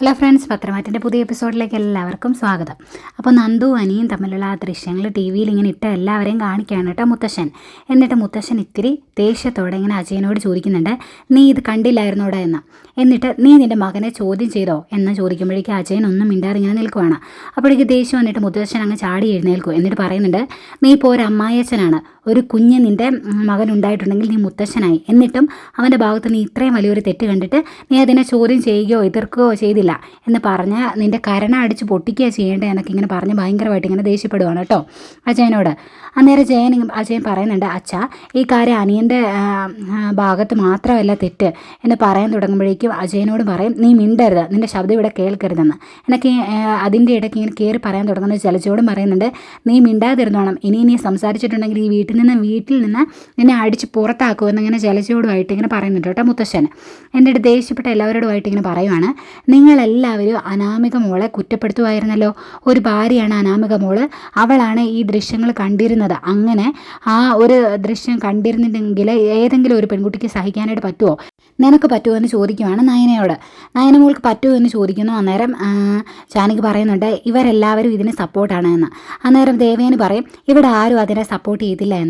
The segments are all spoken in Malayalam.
ഹലോ ഫ്രണ്ട്സ് പത്രമാറ്റിന്റെ പുതിയ എപ്പിസോഡിലേക്ക് എല്ലാവർക്കും സ്വാഗതം. അപ്പോൾ നന്ദു അനിയും തമ്മിലുള്ള ആ ദൃശ്യങ്ങൾ ടി വിയിൽ ഇങ്ങനെ ഇട്ട എല്ലാവരെയും കാണിക്കുകയാണ് കേട്ടോ മുത്തശ്ശൻ. എന്നിട്ട് മുത്തശ്ശൻ ഇത്തിരി ദേഷ്യത്തോടെ ഇങ്ങനെ അജയനോട് ചോദിക്കുന്നുണ്ട് നീ ഇത് കണ്ടില്ലായിരുന്നോടാ എന്ന്? എന്നിട്ട് നീ നിന്റെ മകനെ ചോദ്യം ചെയ്തോ? എന്ന് ചോദിക്കുമ്പോഴേക്കും അജയൻ ഒന്നും മിണ്ടാതെ ഇങ്ങനെ നിൽക്കുവാണ്. അപ്പോഴേക്ക് ദേഷ്യം വന്നിട്ട് മുത്തശ്ശൻ അങ്ങ് ചാടി എഴുന്നേൽക്കും. എന്നിട്ട് പറയുന്നുണ്ട് നീ ഇപ്പോൾ ഒരു അമ്മായച്ചനാണ് ഒരു കുഞ്ഞ് നിന്റെ മകൻ ഉണ്ടായിട്ടുണ്ടെങ്കിൽ നീ മുത്തശ്ശനായി. എന്നിട്ടും അവന്റെ ഭാഗത്ത് നീ ഇത്രയും വലിയൊരു തെറ്റ് കണ്ടിട്ട് നീ അതിനെ ചോദ്യം ചെയ്യുകയോ എതിർക്കുകയോ ചെയ്തില്ല എന്ന് പറഞ്ഞ് നിന്റെ കരണ അടിച്ച് പൊട്ടിക്കുകയോ ചെയ്യേണ്ടത് എന്നൊക്കെ ഇങ്ങനെ പറഞ്ഞ് ഭയങ്കരമായിട്ട് ഇങ്ങനെ ദേഷ്യപ്പെടുവാണ് കേട്ടോ അജയനോട്. അന്നേരം ജയൻ അജയൻ പറയുന്നുണ്ട് അച്ഛ ഈ കാര്യം അനിയന്റെ ഭാഗത്ത് മാത്രമല്ല തെറ്റ് എന്ന് പറയാൻ തുടങ്ങുമ്പോഴേക്കും അജയനോട് പറയും നീ മിണ്ടരുത് നിന്റെ ശബ്ദം ഇവിടെ കേൾക്കരുതെന്ന് എന്നൊക്കെ അതിന്റെ ഇടയ്ക്ക് ഇങ്ങനെ കയറി പറയാൻ തുടങ്ങുന്ന ജലജോടും പറയുന്നുണ്ട് നീ മിണ്ടാതിരുന്നോണം ഇനി നീ സംസാരിച്ചിട്ടുണ്ടെങ്കിൽ ഈ വീട്ടിൽ നിന്ന് വീട്ടിൽ നിന്ന് എന്നെ അടിച്ച് പുറത്താക്കുമെന്ന് ഇങ്ങനെ ജലജോടുമായിട്ട് ഇങ്ങനെ പറയുന്നുണ്ട് കേട്ടോ മുത്തശ്ശൻ എന്നിട്ട് ദേഷ്യപ്പെട്ട എല്ലാവരോടുമായിട്ട് ഇങ്ങനെ പറയുവാണ്. നിങ്ങളെല്ലാവരും അനാമിക മോളെ കുറ്റപ്പെടുത്തുമായിരുന്നല്ലോ ഒരു ഭാര്യയാണ് അനാമിക മോൾ. അവളാണ് ഈ ദൃശ്യങ്ങൾ കണ്ടിരുന്നത്. അങ്ങനെ ആ ഒരു ദൃശ്യം കണ്ടിരുന്നിട്ടുണ്ടെങ്കിൽ ഏതെങ്കിലും ഒരു പെൺകുട്ടിക്ക് സഹിക്കാനായിട്ട് പറ്റുമോ നിനക്ക് പറ്റുമോ എന്ന് ചോദിക്കുവാണ് നയനയോട്. നയന മോൾക്ക് പറ്റുമോ എന്ന് ചോദിക്കുന്നു. അന്നേരം ചാനിക്ക് പറയുന്നുണ്ട് ഇവരെല്ലാവരും ഇതിന് സപ്പോർട്ടാണ് എന്ന്. അന്നേരം ദേവേന് പറയും ഇവിടെ ആരും അതിനെ സപ്പോർട്ട് ചെയ്തില്ല എന്ന്.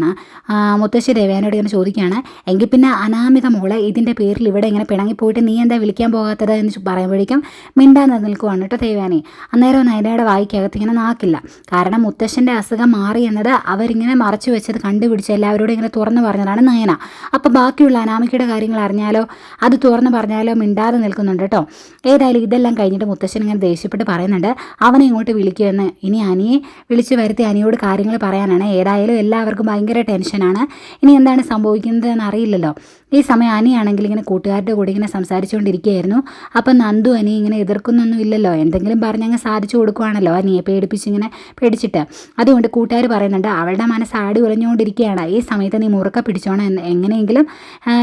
ആ, മുത്തശ്ശി ദേവേനോട് ഇങ്ങനെ ചോദിക്കുകയാണ്. എങ്കിൽ പിന്നെ അനാമിക മോളെ ഇതിന്റെ പേരിൽ ഇവിടെ ഇങ്ങനെ പിണങ്ങിപ്പോയിട്ട് നീ എന്താ വിളിക്കാൻ പോകാത്തത്? എന്ന് പറയുമ്പോഴേക്കും മിണ്ടാന്ന് നിൽക്കുവാണ് കേട്ടോ ദേവാനി അന്നേരം നയനയുടെ വായിക്കകത്ത് ഇങ്ങനെ നാക്കില്ല. കാരണം മുത്തശ്ശന്റെ അസുഖം മാറി എന്നത് അവരിങ്ങനെ മറച്ചു വെച്ചത് കണ്ടുപിടിച്ച് എല്ലാവരോടും ഇങ്ങനെ തുറന്നു പറഞ്ഞതാണ് നയന. അപ്പോൾ ബാക്കിയുള്ള അനാമികയുടെ കാര്യങ്ങൾ അറിഞ്ഞാലോ? അത് തുറന്നു പറഞ്ഞാലോ മിണ്ടാതെ നിൽക്കുന്നുണ്ട് കേട്ടോ. ഏതായാലും ഇതെല്ലാം കഴിഞ്ഞിട്ട് മുത്തശ്ശൻ ഇങ്ങനെ ദേഷ്യപ്പെട്ട് പറയുന്നുണ്ട്. അവനെ ഇങ്ങോട്ട് വിളിക്കുമെന്ന്. ഇനി അനിയെ വിളിച്ചു വരുത്തി അനിയോട് കാര്യങ്ങൾ പറയാനാണ്. ഏതായാലും എല്ലാവർക്കും ഭയങ്കര ടെൻഷനാണ്. ഇനി എന്താണ് സംഭവിക്കുന്നത് എന്ന് അറിയില്ലല്ലോ. ഈ സമയം അനിയാണെങ്കിൽ ഇങ്ങനെ കൂട്ടുകാരുടെ കൂടെ ഇങ്ങനെ സംസാരിച്ചുകൊണ്ടിരിക്കുകയായിരുന്നു. അപ്പം നന്ദു അനി ഇങ്ങനെ എതിർക്കുന്നൊന്നും ഇല്ലല്ലോ. എന്തെങ്കിലും പറഞ്ഞങ്ങ് സാധിച്ചു കൊടുക്കുവാണല്ലോ. അനിയെ പേടിപ്പിച്ച് ഇങ്ങനെ പേടിച്ചിട്ട്. അതുകൊണ്ട് കൂട്ടുകാർ പറയുന്നുണ്ട് അവളുടെ മനസ്സ് ആടി ഉറഞ്ഞുകൊണ്ടിരിക്കുകയാണ്. ഈ സമയത്ത് നീ മുറുക്ക പിടിച്ചോണം. എന്ന് എങ്ങനെയെങ്കിലും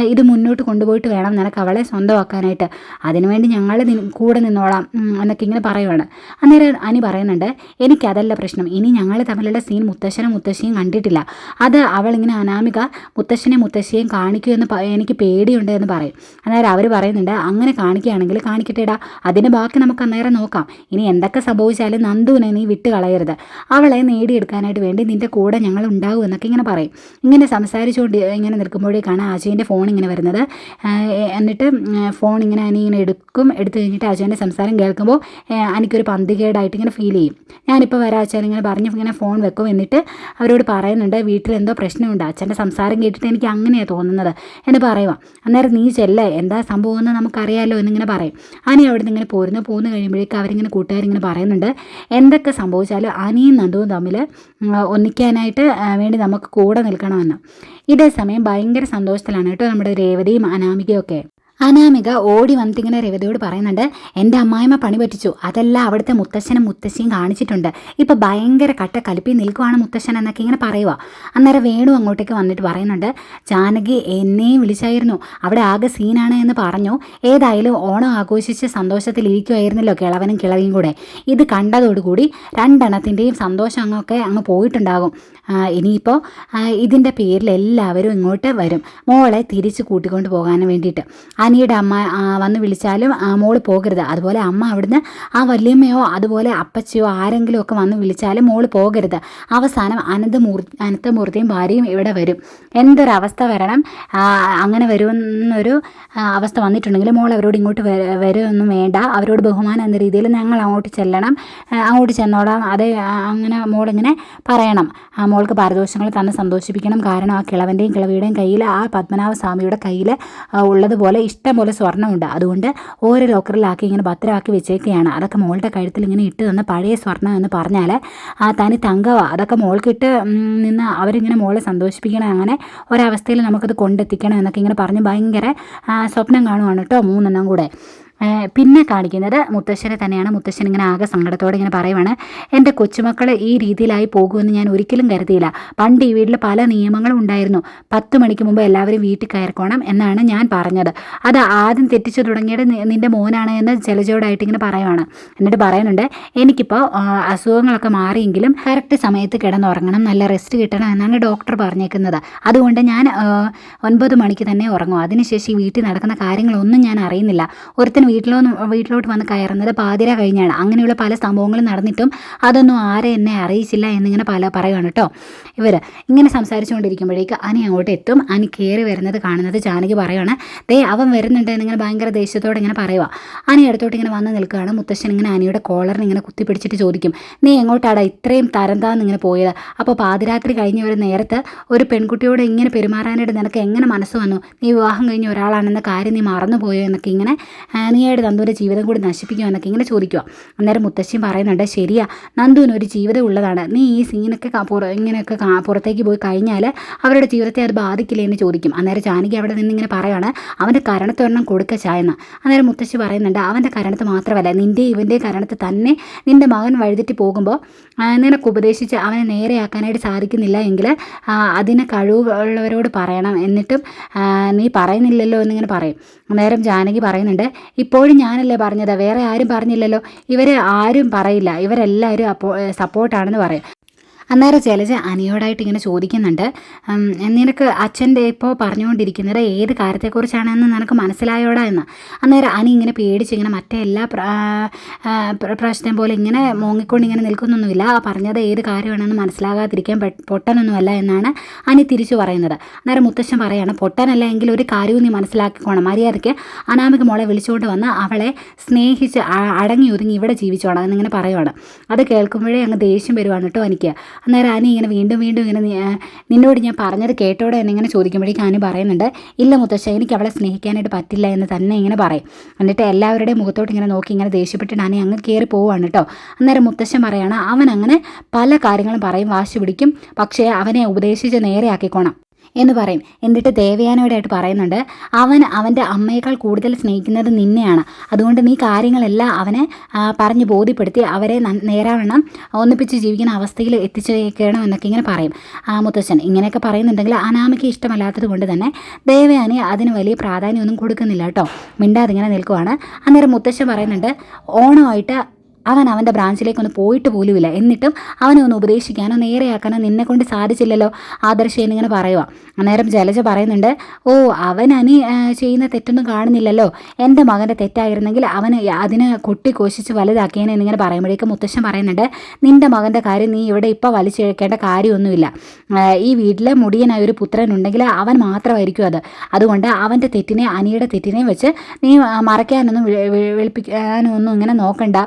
ഇത് മുന്നോട്ട് കൊണ്ടുപോയിട്ട് വേണം നിനക്ക് അവളെ സ്വന്തമാക്കാനായിട്ട്. അതിനുവേണ്ടി ഞങ്ങൾ കൂടെ നിന്നോളാം എന്നൊക്കെ ഇങ്ങനെ പറയുവാണ്. അന്നേരം അനി പറയുന്നുണ്ട് എനിക്കതല്ല പ്രശ്നം. ഇനി ഞങ്ങൾ തമ്മിലുള്ള സീൻ മുത്തശ്ശനും മുത്തശ്ശിയും കണ്ടിട്ടില്ല. അത് അവളിങ്ങനെ അനാമിക മുത്തശ്ശനെ മുത്തശ്ശിയെയും കാണിക്കൂ പ- എനിക്ക് പേടിയുണ്ട് എന്ന് പറയും. അന്നേരം അവർ പറയുന്നുണ്ട് അങ്ങനെ കാണിക്കുകയാണെങ്കിൽ കാണിക്കട്ടേടാ അതിന് ബാക്കി നമുക്ക് അന്നേരം നോക്കാം. ഇനി എന്തൊക്കെ സംഭവിച്ചാലും നന്ദുവിനെ നീ വിട്ട് കളയരുത്. അവളെ നേടിയെടുക്കാനായിട്ട് വേണ്ടി നിന്റെ കൂടെ ഞങ്ങൾ ഉണ്ടാവും എന്നൊക്കെ ഇങ്ങനെ പറയും. ഇങ്ങനെ സംസാരിച്ചുകൊണ്ട് ഇങ്ങനെ നിൽക്കുമ്പോഴേക്കാണ് അജയന്റെ ഫോൺ ഇങ്ങനെ വരുന്നത്. എന്നിട്ട് ഫോൺ ഇങ്ങനെ അനി ഇങ്ങനെ എടുക്കും. എടുത്തു കഴിഞ്ഞിട്ട് അജയന്റെ സംസാരം കേൾക്കുമ്പോൾ എനിക്കൊരു പന്തികേടായിട്ട് ഇങ്ങനെ ഫീൽ ചെയ്യും. ഞാനിപ്പോൾ വരാം അച്ഛൻ ഇങ്ങനെ പറഞ്ഞ് ഇങ്ങനെ ഫോൺ വെക്കും. എന്നിട്ട് അവരോട് പറയുന്നുണ്ട് വീട്ടിൽ എന്തോ പ്രശ്നമുണ്ട്. അച്ഛന്റെ സംസാരം കേട്ടിട്ട് എനിക്ക് അങ്ങനെയാണ് തോന്നുന്നത് എന്ന് പറയുക അന്നേരം നീ ചെല്ലേ എന്താ സംഭവം എന്ന് നമുക്കറിയാമല്ലോ എന്നിങ്ങനെ പറയും. അനി അവിടെ നിന്ന് ഇങ്ങനെ പോരുന്നു. പോന്നു കഴിയുമ്പോഴേക്കും അവരിങ്ങനെ കൂട്ടുകാരിങ്ങനെ പറയുന്നുണ്ട്. എന്തൊക്കെ സംഭവിച്ചാലും അനിയും നന്ദുവും തമ്മിൽ ഒന്നിക്കാനായിട്ട് വേണ്ടി നമുക്ക് കൂടെ നിൽക്കണമെന്ന്. ഇതേ സമയം ഭയങ്കര സന്തോഷത്തിലാണ് കേട്ടോ നമ്മുടെ രേവതിയും അനാമികയും ഒക്കെ. അനാമിക ഓടി വന്നിങ്ങനെ രേവതിയോട് പറയുന്നുണ്ട് എന്റെ അമ്മായിമ്മ പണി പറ്റിച്ചു. അതെല്ലാം അവിടുത്തെ മുത്തശ്ശനും മുത്തശ്ശിയും കാണിച്ചിട്ടുണ്ട്. ഇപ്പം ഭയങ്കര കട്ട കലിപ്പി നിൽക്കുവാണ് മുത്തശ്ശൻ എന്നൊക്കെ ഇങ്ങനെ പറയുക അന്നേരം വേണു അങ്ങോട്ടേക്ക് വന്നിട്ട് പറയുന്നുണ്ട് ജാനകി എന്നെയും വിളിച്ചായിരുന്നു. അവിടെ ആകെ സീനാണ് എന്ന് പറഞ്ഞു. ഏതായാലും ഓണം ആഘോഷിച്ച് സന്തോഷത്തിലിരിക്കുമായിരുന്നല്ലോ കിളവനും കിളവിയും കൂടെ. ഇത് കണ്ടതോടുകൂടി രണ്ടെണ്ണത്തിന്റെയും സന്തോഷം അങ്ങൊക്കെ അങ്ങ് പോയിട്ടുണ്ടാകും. ഇനിയിപ്പോൾ ഇതിന്റെ പേരിൽ എല്ലാവരും ഇങ്ങോട്ട് വരും. മോളെ തിരിച്ച് കൂട്ടിക്കൊണ്ട് പോകാൻ വേണ്ടിയിട്ട്. അനിയുടെ അമ്മ വന്ന് വിളിച്ചാലും മോൾ പോകരുത്. അതുപോലെ അമ്മ അവിടുന്ന് ആ വല്യമ്മയോ അതുപോലെ അപ്പച്ചയോ ആരെങ്കിലും ഒക്കെ വന്ന് വിളിച്ചാലും മോൾ പോകരുത്. അവസാനം അനന്തമൂർ അനന്തമൂർത്തിയും ഭാര്യയും ഇവിടെ വരും. എന്തൊരവസ്ഥ വരണം? അങ്ങനെ വരുമെന്നൊരു അവസ്ഥ വന്നിട്ടുണ്ടെങ്കിൽ മോൾ അവരോട് ഇങ്ങോട്ട് വര- വരുമൊന്നും വേണ്ട. അവരോട് ബഹുമാനം എന്ന രീതിയിൽ ഞങ്ങൾ അങ്ങോട്ട് ചെല്ലണം. അങ്ങോട്ട് ചെന്നോളാം. അത് അങ്ങനെ മോളിങ്ങനെ പറയണം. ആ മോൾക്ക് പാരിതോഷങ്ങൾ തന്നെ സന്തോഷിപ്പിക്കണം. കാരണം ആ കിളവന്റെയും കിളവിയുടെയും കയ്യിൽ ആ പത്മനാഭ സ്വാമിയുടെ കയ്യിൽ ഉള്ളതുപോലെ ഇഷ്ടം പോലെ സ്വർണമുണ്ട് അതുകൊണ്ട് ഓരോ ലോക്കറിലാക്കി ഇങ്ങനെ ഭദ്രമാക്കി വെച്ചേക്കുകയാണ് അതൊക്കെ മോളുടെ കഴുത്തിൽ ഇങ്ങനെ ഇട്ട് തന്ന പഴയ സ്വർണം എന്ന് പറഞ്ഞാൽ ആ തനി തങ്കവ അതൊക്കെ മോൾക്കിട്ട് നിന്ന് അവരിങ്ങനെ മോളെ സന്തോഷിപ്പിക്കണം. അങ്ങനെ ഒരവസ്ഥയിൽ നമുക്കത് കൊണ്ടെത്തിക്കണം എന്നൊക്കെ ഇങ്ങനെ പറഞ്ഞ് ഭയങ്കര സ്വപ്നം കാണുവാണ് കേട്ടോ മൂന്നെണ്ണം കൂടെ. പിന്നെ കാണിക്കുന്നത് മുത്തശ്ശനെ തന്നെയാണ്. മുത്തശ്ശൻ ഇങ്ങനെ ആകെ സങ്കടത്തോടെ ഇങ്ങനെ പറയുവാണ്. എന്റെ കൊച്ചുമക്കൾ ഈ രീതിയിലായി പോകുമെന്ന് ഞാൻ ഒരിക്കലും കരുതിയില്ല. പണ്ട് ഈ വീട്ടിൽ പല നിയമങ്ങളും ഉണ്ടായിരുന്നു. പത്ത് മണിക്ക് മുമ്പ് എല്ലാവരും വീട്ടിൽ കയറിക്കോണം എന്നാണ് ഞാൻ പറഞ്ഞത്. അത് ആദ്യം തെറ്റിച്ചു തുടങ്ങിയത് നിന്റെ മോനാണ് എന്ന് ജലജോടായിട്ട് ഇങ്ങനെ പറയുവാണ്. എന്നിട്ട് പറയുന്നുണ്ട് എനിക്കിപ്പോൾ അസുഖങ്ങളൊക്കെ മാറിയെങ്കിലും കറക്റ്റ് സമയത്ത് കിടന്നുറങ്ങണം. നല്ല റെസ്റ്റ് കിട്ടണം എന്നാണ് ഡോക്ടർ പറഞ്ഞേക്കുന്നത്. അതുകൊണ്ട് ഞാൻ ഒൻപത് മണിക്ക് തന്നെ ഉറങ്ങും. അതിനുശേഷം വീട്ടിൽ നടക്കുന്ന കാര്യങ്ങളൊന്നും ഞാൻ അറിയുന്നില്ല. ഒരുത്തിന് വീട്ടിലോ വീട്ടിലോട്ട് വന്ന് കയറുന്നത് പാതിര കഴിഞ്ഞാണ്. അങ്ങനെയുള്ള പല സംഭവങ്ങളും നടന്നിട്ടും അതൊന്നും ആരെ എന്നെ അറിയിച്ചില്ല എന്നിങ്ങനെ പല പറയുകയാണ് കേട്ടോ. ഇവർ ഇങ്ങനെ സംസാരിച്ചുകൊണ്ടിരിക്കുമ്പോഴേക്ക് അനി അങ്ങോട്ട് എത്തും. അനി കയറി വരുന്നത് കാണുന്നത് ജാനകി പറയുകയാണ് ദേ അവൻ വരുന്നുണ്ട് എന്നിങ്ങനെ ഭയങ്കര ദേഷ്യത്തോടെ ഇങ്ങനെ പറയുക അനി അടുത്തോട്ട് ഇങ്ങനെ വന്ന് നിൽക്കുകയാണ്. മുത്തശ്ശൻ ഇങ്ങനെ അനിയുടെ കോളറിന് ഇങ്ങനെ കുത്തിപ്പിടിച്ചിട്ട് ചോദിക്കും നീ എങ്ങോട്ടാടാ ഇത്രയും തരംതാന്ന് ഇങ്ങനെ പോയത്? അപ്പോൾ പാതിരാത്രി കഴിഞ്ഞ ഒരു നേരത്ത് ഒരു പെൺകുട്ടിയോട് ഇങ്ങനെ പെരുമാറാനായിട്ട് നിനക്ക് എങ്ങനെ മനസ്സ് വന്നു? നീ വിവാഹം കഴിഞ്ഞ ഒരാളാണെന്ന കാര്യം നീ മറന്നുപോയോ? എന്നൊക്കെ ഇങ്ങനെ നീയായിട്ട് നന്ദുവിന്റെ ജീവിതം കൂടി നശിപ്പിക്കുമോ എന്നൊക്കെ ഇങ്ങനെ ചോദിക്കുക അന്നേരം മുത്തശ്ശി പറയുന്നുണ്ട് ശരിയാ നന്ദുവിന് ഒരു ജീവിതം ഉള്ളതാണ് നീ ഈ സീനൊക്കെ ഇങ്ങനെയൊക്കെ പുറത്തേക്ക് പോയി കഴിഞ്ഞാൽ അവരുടെ ജീവിതത്തെ അത് ബാധിക്കില്ലേ? എന്ന് ചോദിക്കും. അന്നേരം ജാനകി അവിടെ നിന്ന് ഇങ്ങനെ പറയുകയാണ് അവന്റെ കരണത്തൊരെണ്ണം കൊടുക്ക ചായെന്ന്. അന്നേരം മുത്തശ്ശി പറയുന്നുണ്ട് അവന്റെ കരണത്ത് മാത്രമല്ല നിന്റെ ഇവന്റെ കരണത്ത് തന്നെ നിന്റെ മകൻ വഴുതിട്ട് പോകുമ്പോൾ നിനക്ക് ഉപദേശിച്ച് അവനെ നേരെയാക്കാനായിട്ട് സാധിക്കുന്നില്ല എങ്കിൽ അതിന് കഴിവുള്ളവരോട് പറയണം എന്നിട്ടും നീ പറയുന്നില്ലല്ലോ എന്നിങ്ങനെ പറയും. അന്നേരം ജാനകി പറയുന്നുണ്ട് ഇപ്പോഴും ഞാനല്ലേ പറഞ്ഞത്? വേറെ ആരും പറഞ്ഞില്ലല്ലോ. ഇവർ ആരും പറയില്ല. ഇവരെല്ലാവരും അപ്പോൾ സപ്പോർട്ടാണെന്ന് പറയും. അന്നേരം ജലജ അനിയോടായിട്ട് ഇങ്ങനെ ചോദിക്കുന്നുണ്ട് നിനക്ക് അച്ഛന്റെ ഇപ്പോൾ പറഞ്ഞുകൊണ്ടിരിക്കുന്നത് ഏത് കാര്യത്തെക്കുറിച്ചാണെന്ന് നിനക്ക് മനസ്സിലായോടാ എന്ന്? അന്നേരം അനി ഇങ്ങനെ പേടിച്ച് ഇങ്ങനെ മറ്റേ എല്ലാ പ്രശ്നം പോലെ ഇങ്ങനെ മോങ്ങിക്കൊണ്ട് ഇങ്ങനെ നിൽക്കുന്നൊന്നുമില്ല പറഞ്ഞത് ഏത് കാര്യമാണെന്ന് മനസ്സിലാകാതിരിക്കാൻ പൊട്ടനൊന്നുമല്ല എന്നാണ് അനി തിരിച്ചു പറയുന്നത്. അന്നേരം മുത്തശ്ശൻ പറയാണ് പൊട്ടനല്ല എങ്കിൽ ഒരു കാര്യവും നീ മനസ്സിലാക്കിക്കോണം മര്യാദയ്ക്ക് അനാമിക മോളെ വിളിച്ചുകൊണ്ട് വന്ന് അവളെ സ്നേഹിച്ച് അടങ്ങി ഒതുങ്ങി ഇവിടെ ജീവിച്ചോണം എന്നിങ്ങനെ പറയുവാണ്. അത് കേൾക്കുമ്പോഴേ അങ്ങ് ദേഷ്യം വരുവാണ് കേട്ടോ എനിക്ക് അന്നേരം ആനി ഇങ്ങനെ വീണ്ടും വീണ്ടും ഇങ്ങനെ നിന്നോട് ഞാൻ പറഞ്ഞത് കേട്ടോടെ എന്നെ ഇങ്ങനെ ചോദിക്കുമ്പോഴേക്കും ആനി പറയുന്നുണ്ട് ഇല്ല മുത്തശ്ശ എനിക്ക് അവളെ സ്നേഹിക്കാനായിട്ട് പറ്റില്ല എന്ന് തന്നെ ഇങ്ങനെ പറയും. എന്നിട്ട് എല്ലാവരുടെയും മുഖത്തോട്ട് ഇങ്ങനെ നോക്കി ഇങ്ങനെ ദേഷ്യപ്പെട്ടിട്ട് ആനി അങ്ങ് കയറി പോവുകയാണ് കേട്ടോ അന്നേരം മുത്തശ്ശൻ പറയാണ് അവൻ അങ്ങനെ പല കാര്യങ്ങളും പറയും വാശി പിടിക്കും പക്ഷേ അവനെ ഉപദേശിച്ച് നേരെയാക്കിക്കോണം. എന്ന് പറയും. എന്നിട്ട് ദേവയാനോടായിട്ട് പറയുന്നുണ്ട് അവൻ അവന്റെ അമ്മയേക്കാൾ കൂടുതൽ സ്നേഹിക്കുന്നത് നിന്നെയാണ്. അതുകൊണ്ട് നീ കാര്യങ്ങളെല്ലാം അവനെ പറഞ്ഞ് ബോധ്യപ്പെടുത്തി അവരെ നേരാവണ്ണം ഒന്നിപ്പിച്ച് ജീവിക്കുന്ന അവസ്ഥയിൽ എത്തിച്ചേക്കണം എന്നൊക്കെ ഇങ്ങനെ പറയും. ആ മുത്തച്ഛൻ ഇങ്ങനെയൊക്കെ പറയുന്നുണ്ടെങ്കിൽ അനാമയ്ക്ക് ഇഷ്ടമല്ലാത്തത് കൊണ്ട് തന്നെ ദേവയാനി അതിന് വലിയ പ്രാധാന്യമൊന്നും കൊടുക്കുന്നില്ല കേട്ടോ. മിണ്ടാതിങ്ങനെ നിൽക്കുവാണ്. അന്നേരം മുത്തശ്ശൻ പറയുന്നുണ്ട് ഓണമായിട്ട് അവൻ അവന്റെ ബ്രാഞ്ചിലേക്കൊന്ന് പോയിട്ട് പോലുമില്ല. എന്നിട്ടും അവനെ ഒന്ന് ഉപദേശിക്കാനോ നേരെയാക്കാനോ നിന്നെ കൊണ്ട് സാധിച്ചില്ലല്ലോ ആദർശ എന്നിങ്ങനെ പറയുക അന്നേരം ജലജ പറയുന്നുണ്ട് ഓ അവൻ അനി ചെയ്യുന്ന തെറ്റൊന്നും കാണുന്നില്ലല്ലോ. എന്റെ മകന്റെ തെറ്റായിരുന്നെങ്കിൽ അവന് അതിനെ കൊട്ടിക്കോശിച്ച് വലുതാക്കിയേനെ എന്നിങ്ങനെ പറയുമ്പോഴേക്കും മുത്തശ്ശൻ പറയുന്നുണ്ട് നിന്റെ മകന്റെ കാര്യം നീ ഇവിടെ ഇപ്പോൾ വലിച്ചെഴുക്കേണ്ട കാര്യമൊന്നുമില്ല. ഈ വീട്ടിലെ മുടിയനായ ഒരു പുത്രൻ ഉണ്ടെങ്കിൽ അവൻ മാത്രമായിരിക്കും അത്. അതുകൊണ്ട് അവന്റെ തെറ്റിനെ അനിയുടെ തെറ്റിനെയും വെച്ച് നീ മറയ്ക്കാനൊന്നും വെളുപ്പിക്കാനൊന്നും ഇങ്ങനെ നോക്കണ്ട.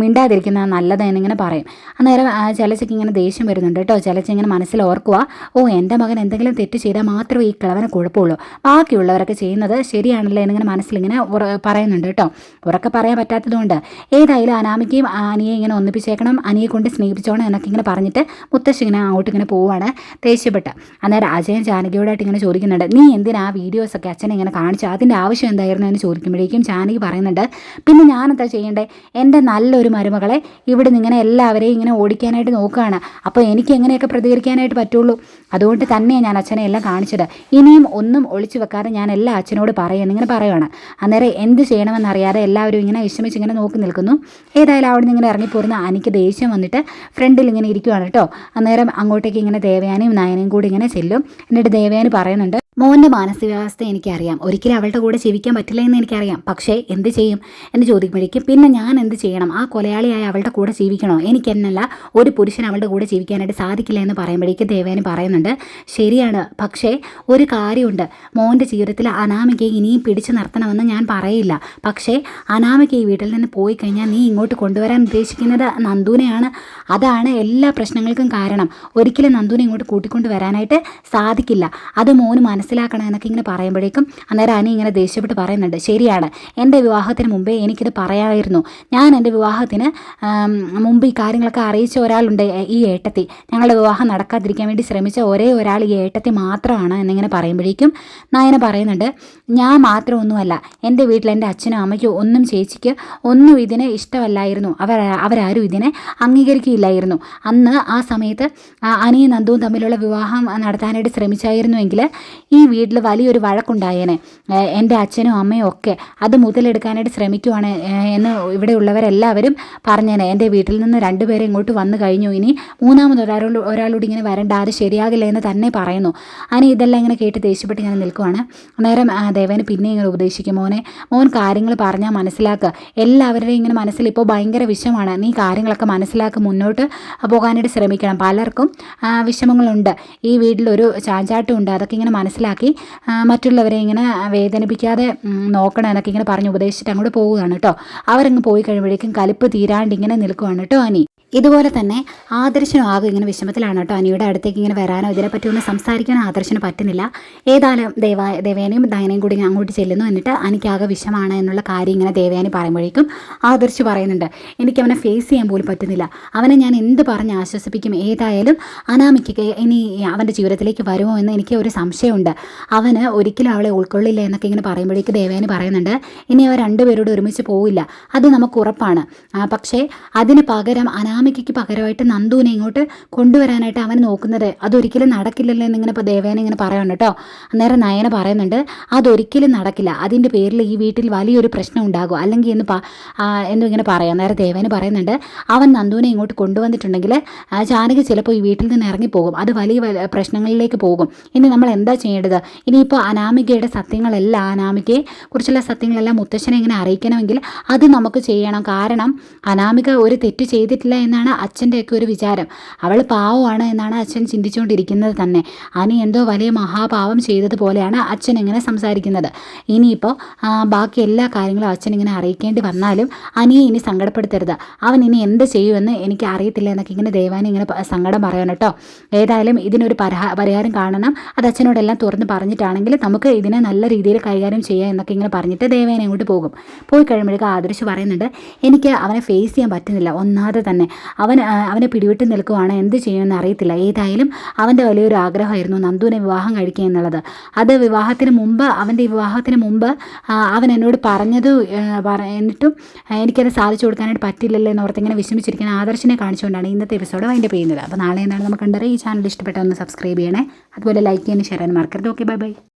മിണ്ടാതിരിക്കുന്ന നല്ലത് എന്നിങ്ങനെ പറയും. അന്നേരം ചിലച്ചയ്ക്ക് ഇങ്ങനെ ദേഷ്യം വരുന്നുണ്ട് കേട്ടോ. ചിലച്ച ഇങ്ങനെ മനസ്സിൽ ഓർക്കുക ഓ എന്റെ മകൻ എന്തെങ്കിലും തെറ്റ് ചെയ്താൽ മാത്രമേ ഈ കിളവനെ കുഴപ്പമുള്ളൂ ബാക്കിയുള്ളവരൊക്കെ ചെയ്യുന്നത് ശരിയാണല്ലോ എന്നിങ്ങനെ മനസ്സിലിങ്ങനെ പറയുന്നുണ്ട് കേട്ടോ. ഉറക്കെ പറയാൻ പറ്റാത്തതുകൊണ്ട് ഏതായാലും അനാമിക്കയും അനിയെ ഇങ്ങനെ ഒന്നിപ്പിച്ചേക്കണം. അനിയെ കൊണ്ട് സ്നേഹിപ്പിച്ചോണം എന്നൊക്കെ ഇങ്ങനെ പറഞ്ഞിട്ട് മുത്തശ്ശി ഇങ്ങനെ അങ്ങോട്ട് ഇങ്ങനെ പോവുകയാണ് ദേഷ്യപ്പെട്ട്. അന്നേരം അജയൻ ജാനകിയോടായിട്ട് ഇങ്ങനെ ചോദിക്കുന്നുണ്ട് നീ എന്തിനാ വീഡിയോസൊക്കെ അച്ഛനെ ഇങ്ങനെ കാണിച്ചു? അതിന്റെ ആവശ്യം എന്തായിരുന്നു? എന്ന് ചോദിക്കുമ്പോഴേക്കും ജാനകി പറയുന്നുണ്ട് പിന്നെ ഞാനെന്താ ചെയ്യേണ്ടത് എന്റെ നല്ലൊരു ഒരു മരുമകളെ ഇവിടെ നിന്ന് ഇങ്ങനെ എല്ലാവരെയും ഇങ്ങനെ ഓടിക്കാനായിട്ട് നോക്കുകയാണ്. അപ്പോൾ എനിക്ക് എങ്ങനെയൊക്കെ പ്രതികരിക്കാനായിട്ട് പറ്റുള്ളൂ? അതുകൊണ്ട് തന്നെയാണ് ഞാൻ അച്ഛനെ എല്ലാം കാണിച്ചത്. ഇനിയും ഒന്നും ഒളിച്ചു വെക്കാതെ ഞാൻ എല്ലാ അച്ഛനോട് പറയുന്നു. ഇങ്ങനെ പറയുകയാണ് അന്നേരം എന്ത് ചെയ്യണമെന്നറിയാതെ എല്ലാവരും ഇങ്ങനെ വിഷമിച്ച് ഇങ്ങനെ നോക്കി നിൽക്കുന്നു. ഏതായാലും അവിടെ നിന്ന് ഇങ്ങനെ ഇറങ്ങിപ്പോരുന്ന എനിക്ക് ദേഷ്യം വന്നിട്ട് ഫ്രണ്ടിൽ ഇങ്ങനെ ഇരിക്കുവാണ് കേട്ടോ. അന്നേരം അങ്ങോട്ടേക്ക് ഇങ്ങനെ ദേവയാനയും നയനയും കൂടി ഇങ്ങനെ ചെല്ലും. എന്നിട്ട് ദേവയാനി പറയുന്നുണ്ട് മോന്റെ മാനസികാവസ്ഥ എനിക്കറിയാം. ഒരിക്കലും അവളുടെ കൂടെ ജീവിക്കാൻ പറ്റില്ല എന്ന് എനിക്കറിയാം. പക്ഷേ എന്ത് ചെയ്യും എന്ന് ചോദിക്കുമ്പോഴേക്കും പിന്നെ ഞാൻ എന്ത് ചെയ്യണം? ആ കൊലയാളിയായ അവളുടെ കൂടെ ജീവിക്കണോ? എനിക്ക് എന്നല്ല ഒരു പുരുഷൻ അവളുടെ കൂടെ ജീവിക്കാനായിട്ട് സാധിക്കില്ല എന്ന് പറയുമ്പോഴേക്കും ദേവേന് പറയുന്നുണ്ട്. ശരിയാണ്. പക്ഷേ ഒരു കാര്യമുണ്ട്. മോന്റെ ജീവിതത്തിൽ അനാമികയെ ഇനിയും പിടിച്ചു നിർത്തണമെന്ന് ഞാൻ പറയില്ല. പക്ഷേ അനാമിക ഈ വീട്ടിൽ നിന്ന് പോയി കഴിഞ്ഞാൽ നീ ഇങ്ങോട്ട് കൊണ്ടുവരാൻ ഉദ്ദേശിക്കുന്നത് നന്ദുവിനെയാണ്. അതാണ് എല്ലാ പ്രശ്നങ്ങൾക്കും കാരണം. ഒരിക്കലും നന്ദുവിനെ ഇങ്ങോട്ട് കൂട്ടിക്കൊണ്ട് വരാനായിട്ട് സാധിക്കില്ല. അത് മോന് മനസ്സിലാക്കണം എന്നൊക്കെ ഇങ്ങനെ പറയുമ്പോഴേക്കും അന്നേരം അനി ഇങ്ങനെ ദേഷ്യപ്പെട്ട് പറയുന്നുണ്ട് ശരിയാണ് എന്റെ വിവാഹത്തിന് മുമ്പേ എനിക്കിത് പറയാമായിരുന്നു ഞാൻ എന്റെ വിവാഹത്തിന് മുമ്പ് ഈ കാര്യങ്ങളൊക്കെ അറിയിച്ച ഒരാളുണ്ട് ഈ ഏട്ടത്തി. ഞങ്ങളുടെ വിവാഹം നടക്കാതിരിക്കാൻ വേണ്ടി ശ്രമിച്ച ഒരേ ഒരാൾ ഈ ഏട്ടത്തി മാത്രമാണ് എന്നിങ്ങനെ പറയുമ്പോഴേക്കും നായന പറയുന്നുണ്ട് ഞാൻ മാത്രമൊന്നുമല്ല എന്റെ വീട്ടിൽ എന്റെ അച്ഛനും അമ്മയ്ക്കും ഒന്നും ചേച്ചിക്ക് ഒന്നും ഇതിനെ ഇഷ്ടമല്ലായിരുന്നു. അവർ അവരാരും ഇതിനെ അംഗീകരിക്കുകയില്ലായിരുന്നു. അന്ന് ആ സമയത്ത് അനിയും നന്ദുവും തമ്മിലുള്ള വിവാഹം നടത്താനായിട്ട് ശ്രമിച്ചായിരുന്നുവെങ്കിൽ ഈ വീട്ടിൽ വലിയൊരു വഴക്കുണ്ടായേനെ. എന്റെ അച്ഛനും അമ്മയും ഒക്കെ അത് മുതലെടുക്കാനായിട്ട് ശ്രമിക്കുവാണ് എന്ന് എന്ന് ഇവിടെയുള്ളവരെല്ലാവരും പറഞ്ഞേനെ. എന്റെ വീട്ടിൽ നിന്ന് രണ്ടുപേരെ ഇങ്ങോട്ട് വന്നു കഴിഞ്ഞു. ഇനി മൂന്നാമത് ഒരാളോട് ഒരാളോട് ഇങ്ങനെ വരണ്ട അത് ശരിയാകില്ല എന്ന് തന്നെ പറയുന്നു. അനി ഇതെല്ലാം ഇങ്ങനെ കേട്ട് ദേഷ്യപ്പെട്ട് ഇങ്ങനെ നിൽക്കുവാണ്. അന്നേരം ദേവന് പിന്നെ ഇങ്ങനെ ഉപദേശിക്കും മോനെ മോൻ കാര്യങ്ങൾ പറഞ്ഞാൽ മനസ്സിലാക്കുക എല്ലാവരുടെയും ഇങ്ങനെ മനസ്സിൽ ഇപ്പോൾ ഭയങ്കര വിഷമാണ്. നീ കാര്യങ്ങളൊക്കെ മനസ്സിലാക്കി മുന്നോട്ട് പോകാനായിട്ട് ശ്രമിക്കണം. പലർക്കും വിഷമങ്ങളുണ്ട്. ഈ വീട്ടിലൊരു ചാഞ്ചാട്ടമുണ്ട്. അതൊക്കെ ഇങ്ങനെ മനസ്സിലാക്കി ആ, മറ്റുള്ളവരെ ഇങ്ങനെ വേദനിപ്പിക്കാതെ നോക്കണം എന്നൊക്കെ ഇങ്ങനെ പറഞ്ഞ് ഉപദേശിച്ചിട്ട് അങ്ങോട്ട് പോവുകയാണ് കേട്ടോ. അവരങ്ങ് പോയി കഴിയുമ്പോഴേക്കും കലിപ്പ് തീരാണ്ട് ഇങ്ങനെ നിൽക്കുവാണ് കേട്ടോ അനി. ഇതുപോലെ തന്നെ ആദർശനും ആകും ഇങ്ങനെ വിഷമത്തിലാണ് കേട്ടോ അനിയുടെ അടുത്തേക്ക് ഇങ്ങനെ വരാനോ ഇതിനെപ്പറ്റി ഒന്ന് സംസാരിക്കാനോ ആദർശന് പറ്റുന്നില്ല. ഏതായാലും ദേവ ദേവേനയും ദയനയും കൂടി അങ്ങോട്ട് ചെല്ലുന്നു. എന്നിട്ട് എനിക്കാകെ വിഷമാണ് എന്നുള്ള കാര്യം ഇങ്ങനെ ദേവേനി പറയുമ്പോഴേക്കും ആദർശ് പറയുന്നുണ്ട്. എനിക്ക് അവനെ ഫേസ് ചെയ്യാൻ പോലും പറ്റുന്നില്ല. അവനെ ഞാൻ എന്ത് പറഞ്ഞ് ആശ്വസിപ്പിക്കും? ഏതായാലും അനാമിക്ക് ഇനി അവന്റെ ജീവിതത്തിലേക്ക് വരുമോ എന്ന് എനിക്ക് ഒരു സംശയമുണ്ട്. അവന് ഒരിക്കലും അവളെ ഉൾക്കൊള്ളില്ല എന്നൊക്കെ ഇങ്ങനെ പറയുമ്പോഴേക്കും ദേവേനി പറയുന്നുണ്ട്. ഇനി അവർ രണ്ടുപേരോട് ഒരുമിച്ച് പോവില്ല. അത് നമുക്ക് ഉറപ്പാണ്. പക്ഷേ അതിന് പകരം അനാമികയ്ക്ക് പകരമായിട്ട് നന്ദുവിനെ ഇങ്ങോട്ട് കൊണ്ടുവരാനായിട്ട് അവൻ നോക്കുന്നത്. അതൊരിക്കലും നടക്കില്ലല്ലോ എന്നിങ്ങനെ ഇപ്പോൾ ദേവേന ഇങ്ങനെ പറയണം കേട്ടോ. അന്നേരം നയന പറയുന്നുണ്ട് അതൊരിക്കലും നടക്കില്ല. അതിന്റെ പേരിൽ ഈ വീട്ടിൽ വലിയൊരു പ്രശ്നം ഉണ്ടാകും. അല്ലെങ്കിൽ എന്ന് എന്നും ഇങ്ങനെ പറയാം. അന്നേരം ദേവേന പറയുന്നുണ്ട് അവൻ നന്ദുവിനെ ഇങ്ങോട്ട് കൊണ്ടുവന്നിട്ടുണ്ടെങ്കിൽ ജാനകി ചിലപ്പോൾ ഈ വീട്ടിൽ നിന്ന് ഇറങ്ങിപ്പോകും അത് വലിയ പ്രശ്നങ്ങളിലേക്ക് പോകും. ഇനി നമ്മൾ എന്താ ചെയ്യേണ്ടത്? ഇനിയിപ്പോൾ അനാമികയുടെ സത്യങ്ങളെല്ലാം അനാമികയെ കുറിച്ചുള്ള സത്യങ്ങളെല്ലാം മുത്തശ്ശനെ ഇങ്ങനെ അറിയിക്കണമെങ്കിൽ അത് നമുക്ക് ചെയ്യണം. കാരണം അനാമിക ഒരു തെറ്റ് ചെയ്തിട്ടില്ല എന്നാണ് അച്ഛന്റെയൊക്കെ ഒരു വിചാരം. അവൾ പാവമാണ് എന്നാണ് അച്ഛൻ ചിന്തിച്ചുകൊണ്ടിരിക്കുന്നത് തന്നെ. അനി എന്തോ വലിയ മഹാപാവം ചെയ്തതുപോലെയാണ് അച്ഛൻ ഇങ്ങനെ സംസാരിക്കുന്നത്. ഇനിയിപ്പോൾ ബാക്കി എല്ലാ കാര്യങ്ങളും അച്ഛൻ ഇങ്ങനെ അറിയിക്കേണ്ടി വന്നാലും അനിയെ ഇനി സങ്കടപ്പെടുത്തരുത്. അവൻ ഇനി എന്ത് ചെയ്യുമെന്ന് എനിക്ക് അറിയത്തില്ല എന്നൊക്കെ ഇങ്ങനെ ദേവാനി ഇങ്ങനെ സങ്കടം പറയണം കേട്ടോ. ഏതായാലും ഇതിനൊരു പരിഹാ പരിഹാരം കാണണം. അത് അച്ഛനോടെല്ലാം തുറന്ന് പറഞ്ഞിട്ടാണെങ്കിൽ നമുക്ക് ഇതിനെ നല്ല രീതിയിൽ കൈകാര്യം ചെയ്യാം എന്നൊക്കെ ഇങ്ങനെ പറഞ്ഞിട്ട് ദേവേനെ അങ്ങോട്ട് പോകും. പോയി കഴിയുമ്പോഴേക്കും ആദർശ് പറയുന്നുണ്ട് എനിക്ക് അവനെ ഫേസ് ചെയ്യാൻ പറ്റുന്നില്ല. ഒന്നാതെ തന്നെ അവൻ അവനെ പിടിവിട്ട് നിൽക്കുവാണ്. എന്ത് ചെയ്യുമെന്ന് അറിയത്തില്ല. ഏതായാലും അവന്റെ വലിയൊരു ആഗ്രഹമായിരുന്നു നന്ദുവിനെ വിവാഹം കഴിക്കുക എന്നുള്ളത്. അത് വിവാഹത്തിന് മുമ്പ് അവന്റെ വിവാഹത്തിന് മുമ്പ് അവൻ എന്നോട് പറഞ്ഞത് എന്നിട്ടും എനിക്കത് സാധിച്ചു കൊടുക്കാനായിട്ട് പറ്റില്ലല്ലോ എന്നോർത്ത് ഇങ്ങനെ വിഷമിച്ചിരിക്കുന്ന ആദർശിനെ കാണിച്ചുകൊണ്ടാണ് ഇന്നത്തെ എപ്പിസോഡ് വൈൻഡ് ചെയ്യുന്നത്. അപ്പോൾ നാളെ എന്താണ് നമുക്ക് കണ്ടറിയാം ഈ ചാനൽ ഇഷ്ടപ്പെട്ട ഒന്ന് സബ്സ്ക്രൈബ് ചെയ്യണേ. അതുപോലെ ലൈക്ക് ചെയ്യാനും ഷെയർ ചെയ്യാനും മറക്കരുത്. Okay bye bye